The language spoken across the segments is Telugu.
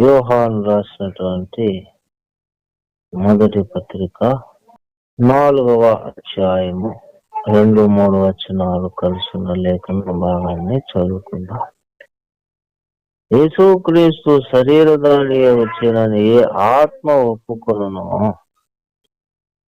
యోహాన్ రాసినటువంటి మొదటి పత్రిక నాలుగవ అధ్యాయము రెండు మూడు వచనాలు కలుసున్న లేఖన భాగాన్ని చదువుకుందాం. యేసుక్రీస్తు శరీరధారి వచ్చినని ఏ ఆత్మ ఒప్పుకొను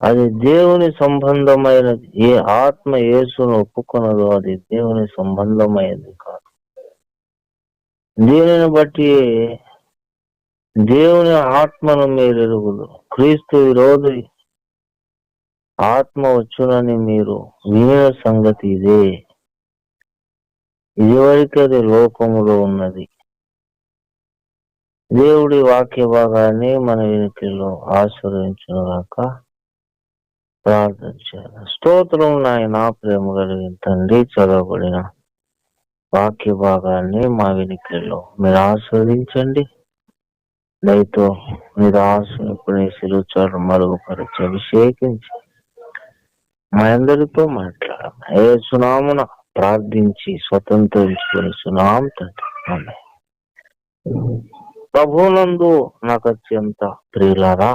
అది దేవుని సంబంధమైనది ఏ ఆత్మ యేసును ఒప్పుకొనదో అది దేవుని సంబంధమైనది కాదు. దీనిని బట్టి దేవుని ఆత్మను మీరు ఎరుగుదు క్రీస్తు విరోధి ఆత్మ వచ్చునని మీరు వినిన సంగతి ఇదే. ఇదివరకు అది లోకములో ఉన్నది. దేవుడి వాక్య భాగాన్ని మన వెనుకలో ఆశ్రయించుగాక ప్రార్థన చేయాలి. స్తోత్రం నాయన ప్రేమ కలిగిన తండ్రి చదవబడిన వాక్య భాగాన్ని మా వెనుకల్లో మీరు ఆస్వాదించండి దయతో మీరు ఆశ్రయింపుని సిలుచారు మరుగుపరిచి అభిషేకించి. మనందరితో మాట్లాడాలి ఏ సునామున ప్రార్థించి స్వతంత్రించుకుని సునాం తండ్రి ప్రభునందు నాకు అత్యంత ప్రియులరా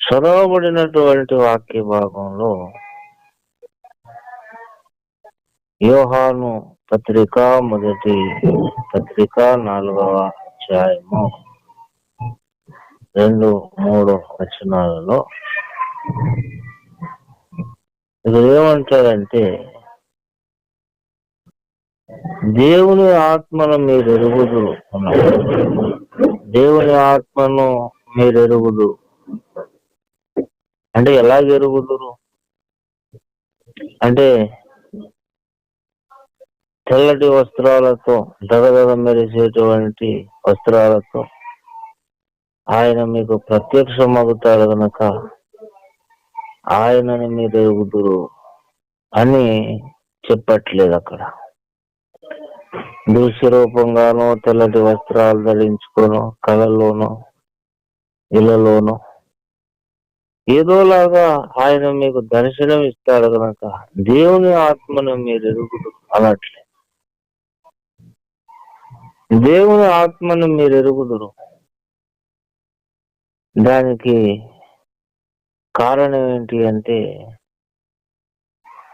చదవబడినటువంటి వాక్య భాగంలో యోహాను పత్రిక మొదటి పత్రిక నాలుగవ అధ్యాయము రెండు మూడు వచనాలలో. ఇక్కడ ఏమంటారంటే దేవుని ఆత్మను మీరు ఎరుగుదు దేవుని ఆత్మను మీరు ఎరుగుదు అంటే ఎలాగ ఎరుగుదురు? అంటే తెల్లటి వస్త్రాలతో దగదగ మెరిసేటువంటి వస్త్రాలతో. ఆయన మీకు ప్రత్యక్షమవుతాడు కనుక ఆయనని మీరు ఎరుగుదురు అని చెప్పట్లేదు అక్కడ. దృశ్య రూపంగానో తెల్లటి వస్త్రాలు ధరించుకోను కళలోనో ఇళ్ళలోనో ఏదోలాగా ఆయన మీకు దర్శనం ఇస్తాడు కనుక దేవుని ఆత్మను మీరు ఎరుగుడు అనట్లే. దేవుని ఆత్మను మీరు ఎరుగుదురు. దానికి కారణం ఏంటి అంటే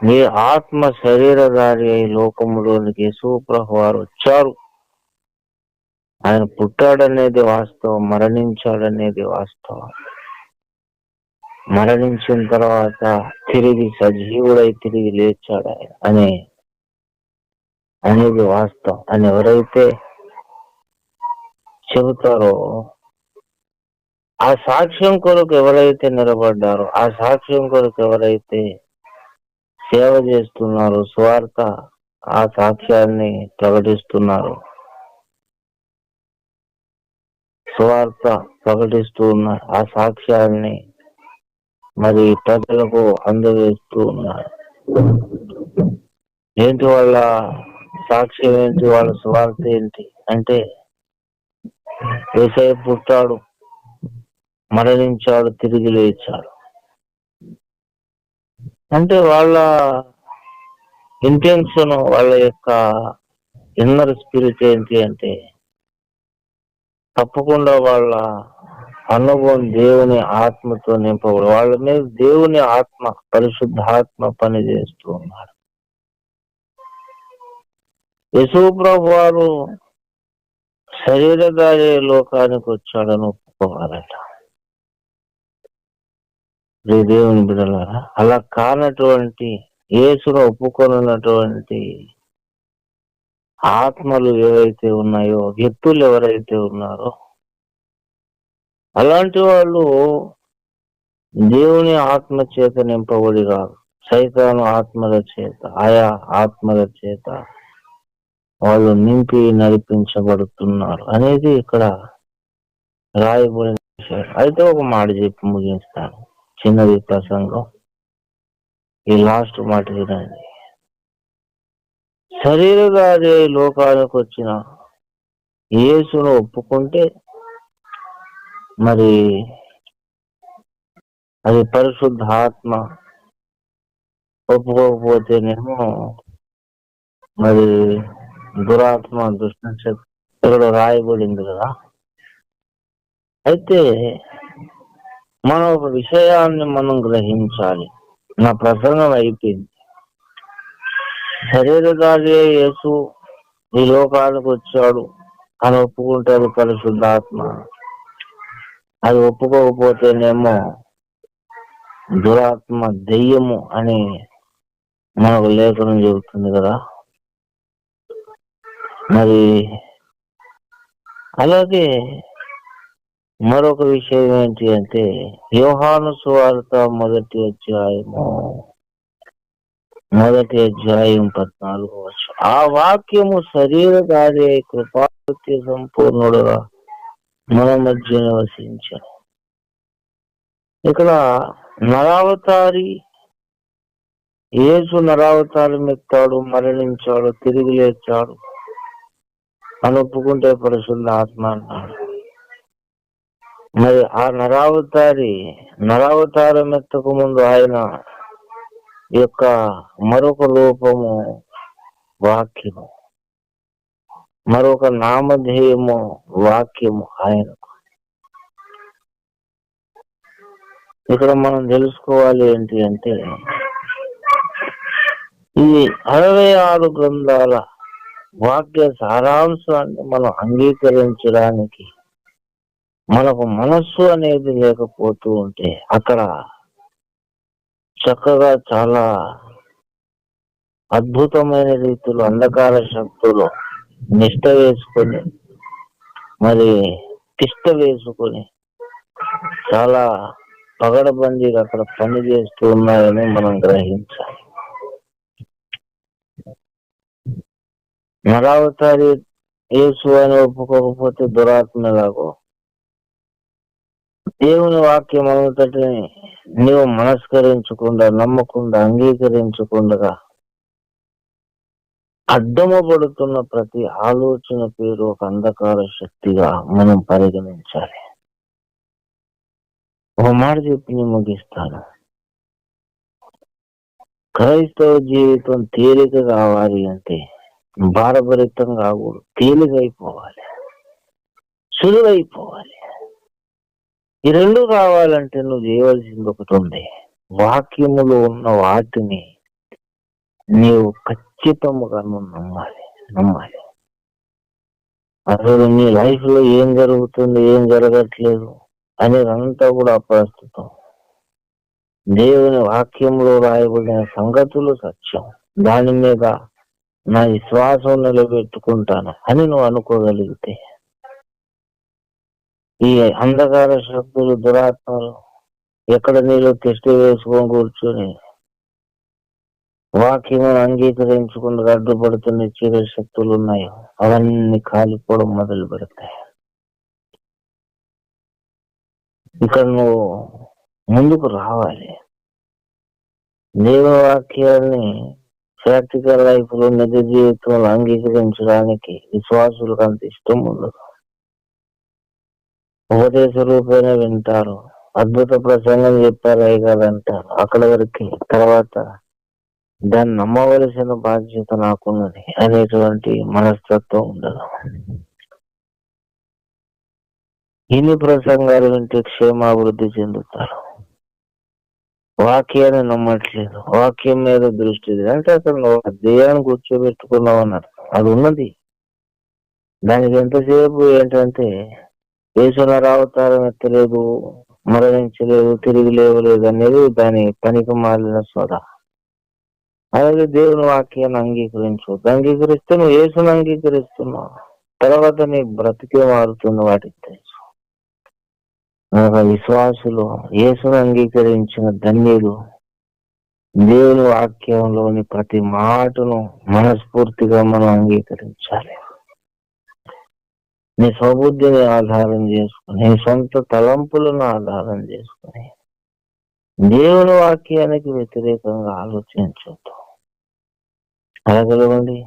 నీ ఆత్మ శరీరధారి అయి లోకములోనికి యేసుప్రభు వారు వచ్చారు. ఆయన పుట్టాడనేది వాస్తవం మరణించాడనేది వాస్తవం. మరణించిన తర్వాత తిరిగి సజీవుడై తిరిగి లేచాడు ఆయన అనే అనేది వాస్తవం. అని ఎవరైతే చెబుతారో ఆ సాక్ష్యం కొరకు ఎవరైతే నిలబడ్డారో ఆ సాక్ష్యం కొరకు ఎవరైతే సేవ చేస్తున్నారు స్వార్థ ఆ సాక్ష్యాన్ని ప్రకటిస్తున్నారు. స్వార్థ ప్రకటిస్తూ ఉన్నారు ఆ సాక్ష్యాన్ని మరి ప్రజలకు అందజేస్తూ ఉన్నారు. ఏంటి వాళ్ళ సాక్ష్యం ఏంటి? వాళ్ళ స్వార్థ ఏంటి? అంటే ఏసై పుట్టాడు. మరణించాడు తిరిగి లేచాడు. అంటే వాళ్ళ ఇంటెన్షన్ వాళ్ళ యొక్క ఇన్నర్ స్పిరిట్ ఏంటి అంటే తప్పకుండా వాళ్ళ అనుభవం దేవుని ఆత్మతో నింపబడి వాళ్ళ మీద దేవుని ఆత్మ పరిశుద్ధాత్మ పని చేస్తూ ఉన్నారు యశుప్రభు వారు శరీరదారి లోకానికి వచ్చాడని ఒప్పుకోవాలట. ప్రియ దేవుని బిడ్డలారా అలా కానటువంటి యేసును ఒప్పుకొనున్నటువంటి ఆత్మలు ఏవైతే ఉన్నాయో వ్యక్తులు ఎవరైతే ఉన్నారో అలాంటి వాళ్ళు దేవుని ఆత్మ చేత నింపబడి రాదు సైతాను ఆత్మల చేత ఆయా ఆత్మల చేత వాళ్ళు నింపి నడిపించబడుతున్నారు అనేది ఇక్కడ రాయబడిన విషయం. అయితే ఒక మాట చెప్పి ముగిస్తాను చిన్నది ప్రసంగం. ఈ లాస్ట్ మాట వినండి. శరీరధారి లోకాలకు వచ్చిన యేసును ఒప్పుకుంటే మరి అది పరిశుద్ధ ఆత్మ ఒప్పుకోకపోతేనేమో మరి దురాత్మ దుష్ట శక్తి ఇక్కడ రాయబడింది కదా. అయితే మనం ఒక విషయాన్ని మనం గ్రహించాలి. నా ప్రసంగం అయిపోయింది. శరీరధారి యేసు ఈ లోకానికి వచ్చాడు. అని ఒప్పుకుంటే పరిశుద్ధాత్మ. అది ఒప్పుకోకపోతేనేమో దురాత్మ దెయ్యము అని మనకు లేఖనం చెబుతుంది కదా. మరి అలాగే మరొక విషయం ఏంటి అంటే యోహాను సువార్త మొదటి అధ్యాయము మొదటి అధ్యాయం పద్నాలుగు వచ్చు ఆ వాక్యము శరీరధారి అయి కృపాత్య సంపూర్ణుడుగా మన మధ్య నివసించాడు ఇక్కడ నరావతారి యేసు నరావతారం ఎత్తాడు మరణించాడు తిరిగి లేచాడు అని ఒప్పుకుంటే పరిశుద్ధ ఆత్మ అన్నాడు. మరి ఆ నరావతారి నరావతారం ఎత్తకు ముందు ఆయన యొక్క మరొక రూపము వాక్యము మరొక నామధేయము వాక్యము ఆయన. ఇక్కడ మనం తెలుసుకోవాలి ఏంటి అంటే ఈ అరవై ఆరు గ్రంథాల వాక్య సారాంశాన్ని మనం అంగీకరించడానికి మనకు మనస్సు అనేది లేకపోతూ ఉంటే అక్కడ చక్కగా చాలా అద్భుతమైన రీతిలో అంధకార శక్తులు నిష్ట వేసుకొని మరి తిష్ట వేసుకొని చాలా పగడబందీలు అక్కడ పని చేస్తూ ఉన్నాయని మనం గ్రహించాలి. నరావతారి యేసు అని ఒప్పుకోకపోతే దురాత్మలాగో దేవుని వాక్యం అంతటిని నీవు మనస్కరించకుండా నమ్మకుండా అంగీకరించకుండా అడ్డమబడుతున్న ప్రతి ఆలోచన పేరు ఒక అంధకార శక్తిగా మనం పరిగణించాలి. ఒక మాట చెప్పి నేను ముగిస్తాను. క్రైస్తవ జీవితం తేలిక కావాలి అంటే భారభరితం కాకూడదు తేలికైపోవాలి. సులువైపోవాలి. ఈ రెండు కావాలంటే నువ్వు చేయవలసింది ఒకటి ఉంది. వాక్యములో ఉన్న వాటిని నీవు ఖచ్చితముగా నువ్వు నమ్మాలి. నమ్మాలి. అసలు నీ లైఫ్లో ఏం జరుగుతుంది ఏం జరగట్లేదు అనేదంతా అంతా కూడా అప్రస్తుతం దేవుని వాక్యంలో రాయబడిన సంగతులు సత్యం. దాని మీద నా విశ్వాసం నిలబెట్టుకుంటాను అని నువ్వు అనుకోగలిగితే ఈ అంధకార శక్తులు దురాత్మలు ఎక్కడ నీళ్ళు తెష్టి వేసుకొని కూర్చొని వాక్యమును అంగీకరించకుండా అడ్డుపడుతున్న చీర శక్తులు ఉన్నాయో అవన్నీ కాలిపోవడం మొదలు పెడతాయి. ఇక్కడ నువ్వు ముందుకు రావాలి. దేవవాక్యాన్ని వాక్యాన్ని ప్రాక్టికల్ లైఫ్లో నిజ జీవితంలో అంగీకరించడానికి విశ్వాసులకు అంత ఇష్టం ఉండదు. ఉపదేశ రూపేణ వింటారు. అద్భుత ప్రసంగం చెప్పారు అయ్యగారంటారు అక్కడ వరకు తర్వాత దాన్ని నమ్మవలసిన బాధ్యత నాకున్నది. అనేటువంటి మనస్తత్వం ఉండదు. ఇన్ని ప్రసంగాలు వింటే క్షేమాభివృద్ధి చెందుతారు. వాక్యాన్ని నమ్మట్లేదు. వాక్యం మీద దృష్టి అంటే అతను దేహాన్ని దేయాన్ని కూర్చోబెట్టుకున్నావు అన్నారు అది ఉన్నది. దానికి ఎంతసేపు ఏంటంటే యేసునారు అవతారం ఎత్తలేదు మరణించలేదు తిరిగి లేవలేదు అనేది దాని పనికి మాలిన సోద. అలాగే దేవుని వాక్యాన్ని అంగీకరించు. అంగీకరిస్తే నువ్వు యేసును అంగీకరిస్తున్నావు. తర్వాత నీ బ్రతికే మారుతుంది వాటికి తెలుసు. విశ్వాసులు యేసును అంగీకరించిన ధన్యులు దేవుని వాక్యంలోని ప్రతి మాటను మనస్ఫూర్తిగా మనం అంగీకరించాలి. నీ స్వబుద్ధిని ఆధారం చేసుకుని నీ సొంత తలంపులను ఆధారం చేసుకుని దేవుని వాక్యానికి వ్యతిరేకంగా ఆలోచించవద్దు అడగలవండి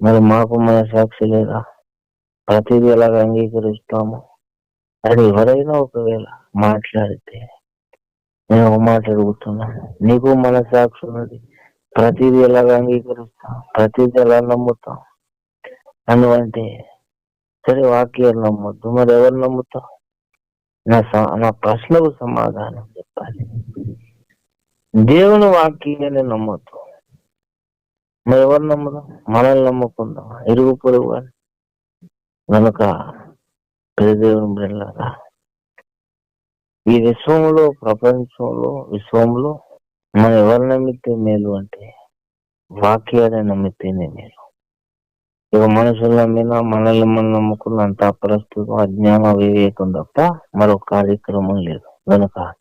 మరి మాకు మన సాక్షి లేదా? ప్రతిదీ ఎలాగ అంగీకరిస్తాము? అది ఎవరైనా ఒకవేళ మాట్లాడితే నేను ఒక మాట అడుగుతున్నాను నీకు మన సాక్షి ఉన్నది. ప్రతిదీ ఎలాగ అంగీకరిస్తాం? ప్రతిదీ ఎలా నమ్ముతాం? అందువంటే సరే వాక్యాలు నమ్మొద్దు? మరి ఎవరు నమ్ముతావు నా స- నా ప్రశ్నకు సమాధానం చెప్పాలి. దేవుని వాక్యాన్ని నమ్మొద్దు మరి ఎవరు నమ్ముదాం మనల్ని నమ్ముకుందాం ఇరుగు పొరుగు అని కనుక దేవుని బిడ్డలారా ఈ విశ్వంలో ప్రపంచంలో విశ్వంలో మనం ఎవరు నమ్మితే మేలు అంటే వాక్యాన్ని నమ్మితేనే మేలు. ఇక మనుషుల మీద మనల్ని మనం నమ్ముకున్నంత ప్రస్తుతం అజ్ఞాన వివేకం తప్ప మరో కార్యక్రమం లేదు. కనుక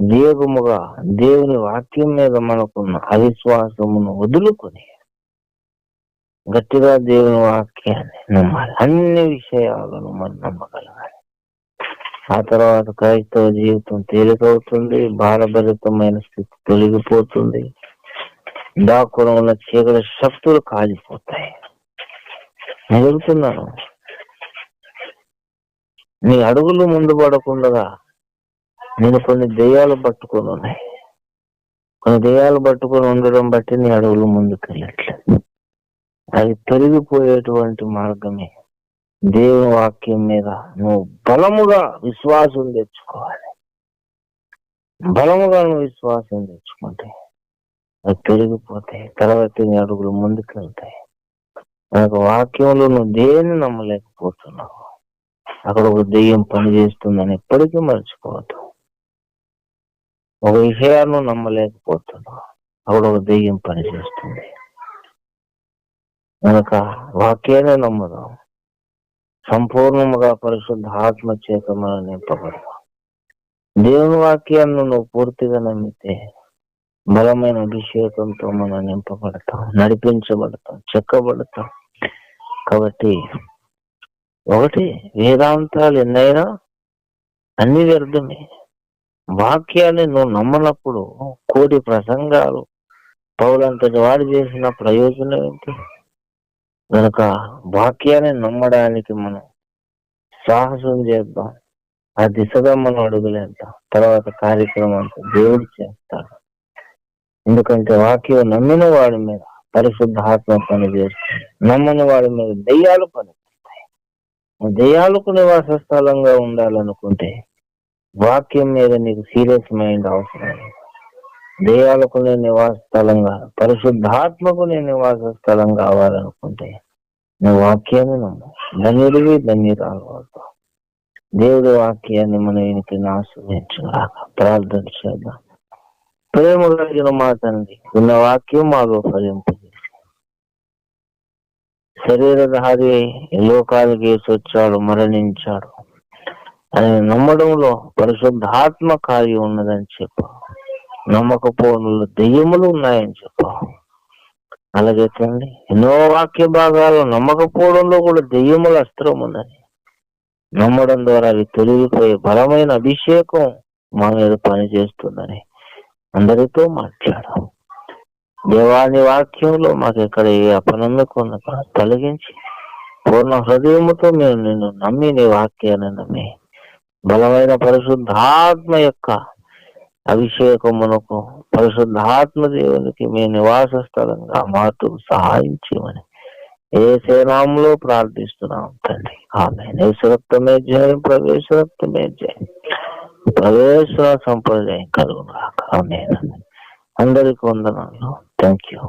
దేవుముగా దేవుని వాక్యం మీద మనకున్న అవిశ్వాసమును వదులుకొని గట్టిగా దేవుని వాక్యాన్ని నమ్మాలి. అన్ని విషయాలను మనం నమ్మగలగాలి. ఆ తర్వాత క్రైస్తవ జీవితం తేలికవుతుంది భారభరితమైన స్థితి తొలగిపోతుంది దాక్కున ఉన్న చీకటి శక్తులు కాలిపోతాయి. నేను నీ అడుగులు ముందు పడకుండా నేను కొన్ని దెయ్యాలు పట్టుకొని ఉన్నాయి. కొన్ని దెయ్యాలు పట్టుకొని ఉండడం బట్టి నీ అడుగులు ముందుకు వెళ్ళట్లేదు అది తొలగిపోయేటువంటి మార్గమే. దేవుని వాక్యం మీద నువ్వు బలముగా విశ్వాసం తెచ్చుకోవాలి. బలముగా నువ్వు విశ్వాసం తెచ్చుకుంటే అది తొలగిపోతాయి. తర్వాత నీ అడుగులు ముందుకు వెళ్తాయి మనకు వాక్యంలో నువ్వు దేన్ని నమ్మలేకపోతున్నావు? అక్కడ ఒక దెయ్యం పని చేస్తుందని ఎప్పటికీ మర్చిపోవద్దు. ఒక విషయాన్ని నమ్మలేకపోతున్నావు. అక్కడ ఒక దెయ్యం పని చేస్తుంది కనుక వాక్యాన్ని నమ్మదాం. సంపూర్ణముగా పరిశుద్ధ ఆత్మ చేత మనం నింపబడదాం. దేవుని వాక్యాన్ని నువ్వు పూర్తిగా నమ్మితే బలమైన అభిషేకంతో మనం నింపబడతాం నడిపించబడతాం చెక్కబడతాం. కాబట్టి ఒకటి వేదాంతాలు ఎన్నైనా అన్ని వ్యర్థమే. వాక్యాన్ని నువ్వు నమ్మనప్పుడు కోటి ప్రసంగాలు పౌలంతటి వాడు చేసిన ప్రయోజనం ఏంటి? కనుక వాక్యాన్ని నమ్మడానికి మనం సాహసం చేద్దాం ఆ దిశగా మనం అడుగులేద్దాం. తర్వాత కార్యక్రమం అంతా దేవుడు చేస్తాడు. ఎందుకంటే వాక్యం నమ్మిన వాడి మీద పరిశుద్ధ ఆత్మ పని చేస్తుంది నమ్మని వాడి మీద దెయ్యాలు పని చేస్తాయి దెయ్యాలకు నివాస స్థలంగా ఉండాలనుకుంటే వాక్యం మీద నీకు సీరియస్ మైండ్ అవసరం లేదు. దెయ్యాలకు నేను నివాస స్థలంగా పరిశుద్ధాత్మకు నేను నివాస స్థలం కావాలనుకుంటే నువ్వు వాక్యాన్ని నమ్ము. ధన్యుడివి ధన్యురాలు అవుతావు దేవుడి వాక్యాన్ని మనం ఇంటిని ఆశ్రయించుగాక ప్రార్థన చేద్దాం. ప్రేమ కలిగిన మా తండ్రి ఉన్న వాక్యం మాలో ఫలింపు శరీరధారి ఈ లోకానికి వచ్చాడు మరణించాడు. అని నమ్మడంలో పరిశుద్ధాత్మ కార్యం ఉన్నదని చెప్పు. నమ్మకపోవడంలో దెయ్యములు ఉన్నాయని చెప్పు. అలాగే తండ్రి ఎన్నో వాక్య భాగాలు నమ్మకపోవడంలో కూడా దెయ్యముల అస్త్రం ఉందని నమ్మడం ద్వారా అవి తొలగిపోయి బలమైన అభిషేకం మా మీద పనిచేస్తుందని అందరితో మాట్లాడాం దేవాని వాక్యంలో మాకు ఇక్కడ ఏ అపనందుకు తొలగించి పూర్ణ హృదయముతో మేము నిన్ను నమ్మి నీ వాక్యాన్ని నమ్మి బలమైన పరిశుద్ధాత్మ యొక్క అభిషేకమునకు పరిశుద్ధాత్మ దేవునికి మీ నివాస స్థలంగా మాకు సహాయం చేయమని ఏ సేనాములో ప్రార్థిస్తున్నాం తండ్రి. ఆమె రక్తమే జయం ప్రవేశ రక్తమే జయం. ప్రవేశ సంప్రదాయం కలుగును ఆమె అందరికి వందనాలు. Thank you